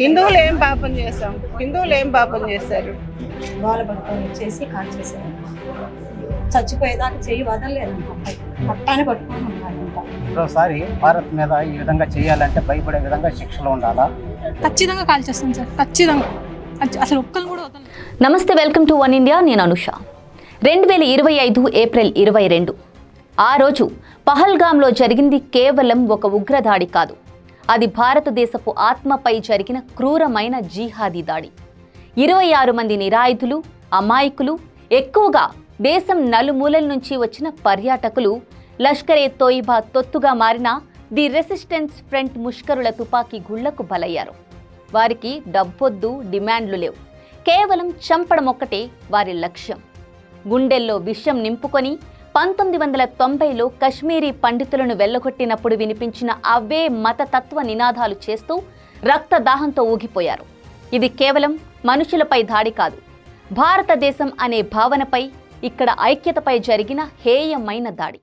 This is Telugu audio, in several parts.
హిందువులు ఏం పాపం చేశాం హిందువులు ఏం పాపం చేశారు. గోల పడుకొని వచ్చేసి కాల్ చేశారు. చచ్చిపోయేదాకా చెయ్యి వదలలేదు. అబ్బాయి పట్టాన్ని పట్టుకొని మరోసారి భారత్ మీద ఈ విధంగా చేయాలంటే భయపడే విధంగా శిక్షలు ఉండాలా? ఖచ్చితంగా కాల్ చేస్తాను సార్. ఖచ్చితంగా. అసలు ఒక్కరు కూడా నమస్తే వెల్కమ్ టు వన్ ఇండియా. నేను అనుష. రెండు వేల ఇరవై ఐదు ఏప్రిల్ ఇరవై రెండు. ఆ రోజు పహల్గాంలో జరిగింది కేవలం ఒక ఉగ్రదాడి కాదు. అది భారతదేశపు ఆత్మపై జరిగిన క్రూరమైన జీహాదీ దాడి. ఇరవై ఆరు మంది నిరాయుధులు అమాయకులు ఎక్కువగా దేశం నలుమూలల నుంచి వచ్చిన పర్యాటకులు లష్కరే తోయిబా తొత్తుగా మారిన ది రెసిస్టెన్స్ ఫ్రంట్ ముష్కరుల తుపాకీ గుళ్ళకు బలయ్యారు. వారికి డబ్బొద్దు డిమాండ్లు లేవు. కేవలం చంపడం ఒక్కటే వారి లక్ష్యం. గుండెల్లో విషం నింపుకొని పంతొమ్మిది వందల తొంభైలో కశ్మీరీ పండితులను వెళ్ళగొట్టినప్పుడు వినిపించిన అవే మతతత్వ నినాదాలు చేస్తూ రక్తదాహంతో ఊగిపోయారు. ఇది కేవలం మనుషులపై దాడి కాదు. భారతదేశం అనే భావనపై ఇక్కడ ఐక్యతపై జరిగిన హేయమైన దాడి.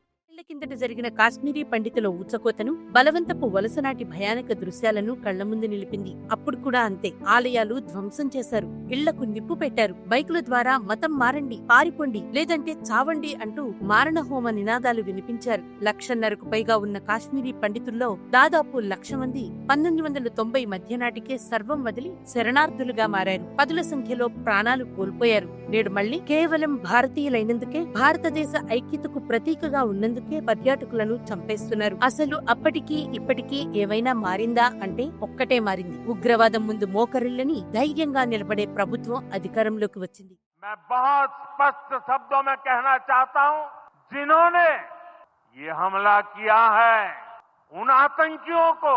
కిందట జరిగిన కాశ్మీరీ పండితుల ఊచకోతను బలవంతపు వలసనాటి భయానక దృశ్యాలను కళ్ళ ముందు నిలిపింది. అప్పుడు కూడా అంతే. ఆలయాలు ధ్వంసం చేశారు. ఇళ్ళకు నిప్పు పెట్టారు. బైకుల ద్వారా మతం మారండి పారిపోండి లేదంటే చావండి అంటూ మారణ హోమ నినాదాలు వినిపించారు. లక్షన్నరకు పైగా ఉన్న కాశ్మీరీ పండితుల్లో దాదాపు లక్ష మంది పంతొమ్మిది వందల తొంభై మధ్య నాటికే సర్వం వదిలి శరణార్థులుగా మారారు. పదుల సంఖ్యలో ప్రాణాలు కోల్పోయారు. నేడు మళ్ళీ కేవలం భారతీయులైనందుకే భారతదేశ ఐక్యతకు ప్రతీకగా ఉన్నందుకే పర్యాటకులను చంపేస్తున్నారు అసలు అప్పటికి ఇప్పటికీ ఏవైనా మారిందా అంటే ఒక్కటే మారింది ఉగ్రవాదం ముందు మోకరిల్లని ధైర్యంగా నిలబడే ప్రభుత్వం అధికారంలోకి వచ్చింది मैं बहुत स्पष्ट शब्दों में कहना चाहता हूं जिन्होंने ये हमला किया है उन आतंकियों को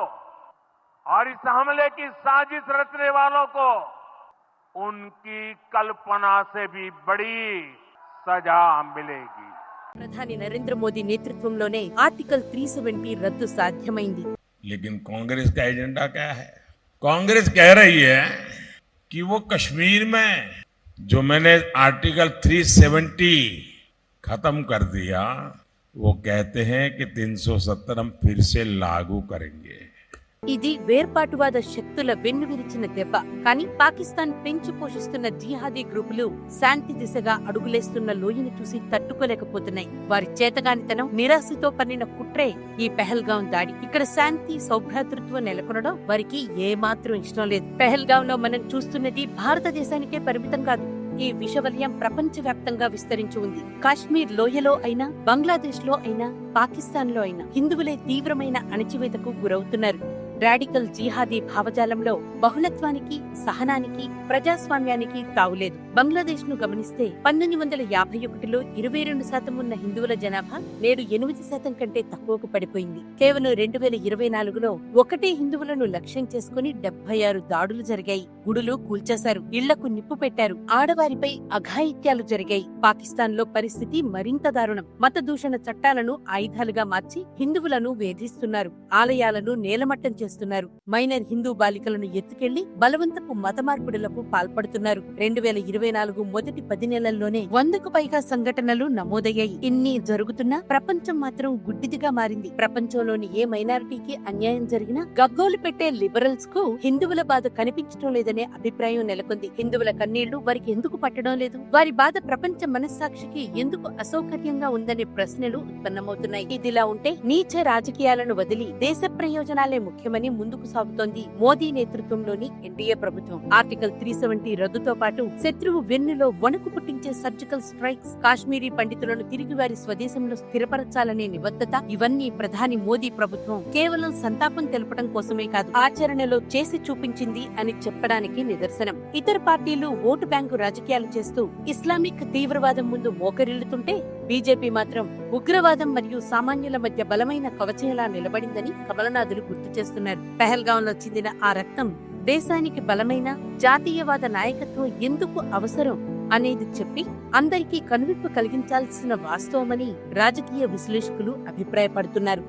और इस हमले की साजिश रचने वालों को उनकी कल्पना से भी बड़ी सजा मिलेगी ప్రధాని Narendra Modi నేతృత్వంలోనే article three seventy రద్దు సాధ్యమైంది लेकिन कांग्रेस का एजेंडा क्या है कांग्रेस कह रही है कि वो कश्मीर में जो मैंने आर्टिकल 370 खत्म कर दिया वो कहते हैं कि 370 हम फिर से लागू करेंगे ఇది వేర్పాటువాద శక్తుల వెన్నువిరిచిన దెబ్బ. కానీ పాకిస్తాన్ పెంచి పోషిస్తున్న జిహాదీ గ్రూపులు శాంతి దిశగా అడుగులేస్తున్న లోయను చూసి తట్టుకోలేకపోతున్నాయి. వారి చేతగానితనం నిరాశతో పన్నిన కుట్రే ఈ పెహల్గాం దాడి. ఇక్కడ శాంతి సౌభ్రాతృత్వం నెలకొనడం వారికి ఏమాత్రం ఇష్టం లేదు. పెహల్గాం లో మనం చూస్తున్నది భారతదేశానికే పరిమితం కాదు. ఈ విషవలయం ప్రపంచవ్యాప్తంగా విస్తరించి ఉంది. కాశ్మీర్ లోయలో అయినా బంగ్లాదేశ్లో అయినా పాకిస్తాన్లో అయినా హిందువులే తీవ్రమైన అణచివేతకు గురవుతున్నారు. రాడికల్ జిహాదీ భావజాలంలో బహుళత్వానికి సహనానికి ప్రజాస్వామ్యానికి తావులేదు బంగ్లాదేశ్ను గమనిస్తే పంతొమ్మిది వందల యాభై ఒకటిలో ఇరవై రెండు శాతం ఉన్న హిందువుల జనాభా నేడు ఎనిమిది శాతం కంటే తక్కువకు పడిపోయింది. కేవలం రెండు వేల ఇరవై నాలుగులో ఒకటే హిందువులను లక్ష్యం చేసుకుని డెబ్బై ఆరు దాడులు జరిగాయి. గుడులు కూల్చేశారు. ఇళ్ళకు నిప్పు పెట్టారు. ఆడవారిపై అఘాయిత్యాలు జరిగాయి. పాకిస్తాన్లో పరిస్థితి మరింత దారుణం. మత దూషణ చట్టాలను ఆయుధాలుగా మార్చి హిందువులను వేధిస్తున్నారు. ఆలయాలను నేలమట్టం చేస్తున్నారు. మైనర్ హిందూ బాలికలను ఎత్తుకెళ్ళి బలవంతపు మత మార్పిడులకు పాల్పడుతున్నారు. రెండు వేల ఇరవై నాలుగు మొదటి పది నెలల్లోనే వందకు పైగా సంఘటనలు నమోదయ్యాయి. ఇన్ని జరుగుతున్నా ప్రపంచం మాత్రం గుడ్డిదిగా మారింది. ప్రపంచంలోని ఏ మైనారిటీకి అన్యాయం జరిగినా గగ్గోలు పెట్టే లిబరల్స్కు హిందువుల బాధ కనిపించడం లేదనే అభిప్రాయం నెలకొంది. హిందువుల కన్నీళ్ళు వారికి ఎందుకు పట్టడం లేదు? వారి బాధ ప్రపంచ మనస్సాక్షికి ఎందుకు అసౌకర్యంగా ఉందనే ప్రశ్నలు ఉత్పన్నమవుతున్నాయి. ఇదిలా ఉంటే నీచ రాజకీయాలను వదిలి దేశ ప్రయోజనాలే ముఖ్యమని ముందుకు సాగుతోంది. మోదీ నేతృత్వంలోని ఎన్డీఏ ప్రభుత్వం ఆర్టికల్ త్రీ సెవెంటీ రద్దుతో పాటు శత్రువు వెన్నులో వణుకు పుట్టించే సర్జికల్ స్ట్రైక్స్ కాశ్మీరీ పండితులను తిరిగి వారి స్వదేశంలో స్థిరపరచాలనే నిబద్ధత ఇవన్నీ ప్రధాని మోదీ ప్రభుత్వం కేవలం సంతాపం తెలపడం కోసమే కాదు ఆచరణలో చేసి చూపించింది అని చెప్పడానికి నిదర్శనం. ఇతర పార్టీలు ఓటు బ్యాంకు రాజకీయాలు చేస్తూ ఇస్లామిక్ తీవ్రవాదం ముందు మోకరిల్లుతుంటే బీజేపీ మాత్రం ఉగ్రవాదం మరియు సామాన్యుల మధ్య బలమైన కవచేలా నిలబడిందని కమలనాథులు గుర్తు చేస్తున్నారు. పెహల్గాంలో చెందిన ఆ రక్తం దేశానికి బలమైన జాతీయవాద నాయకత్వం ఎందుకు అవసరం అనేది చెప్పి అందరికీ కనువిప్పు కలిగించాల్సిన వాస్తవమని రాజకీయ విశ్లేషకులు అభిప్రాయపడుతున్నారు.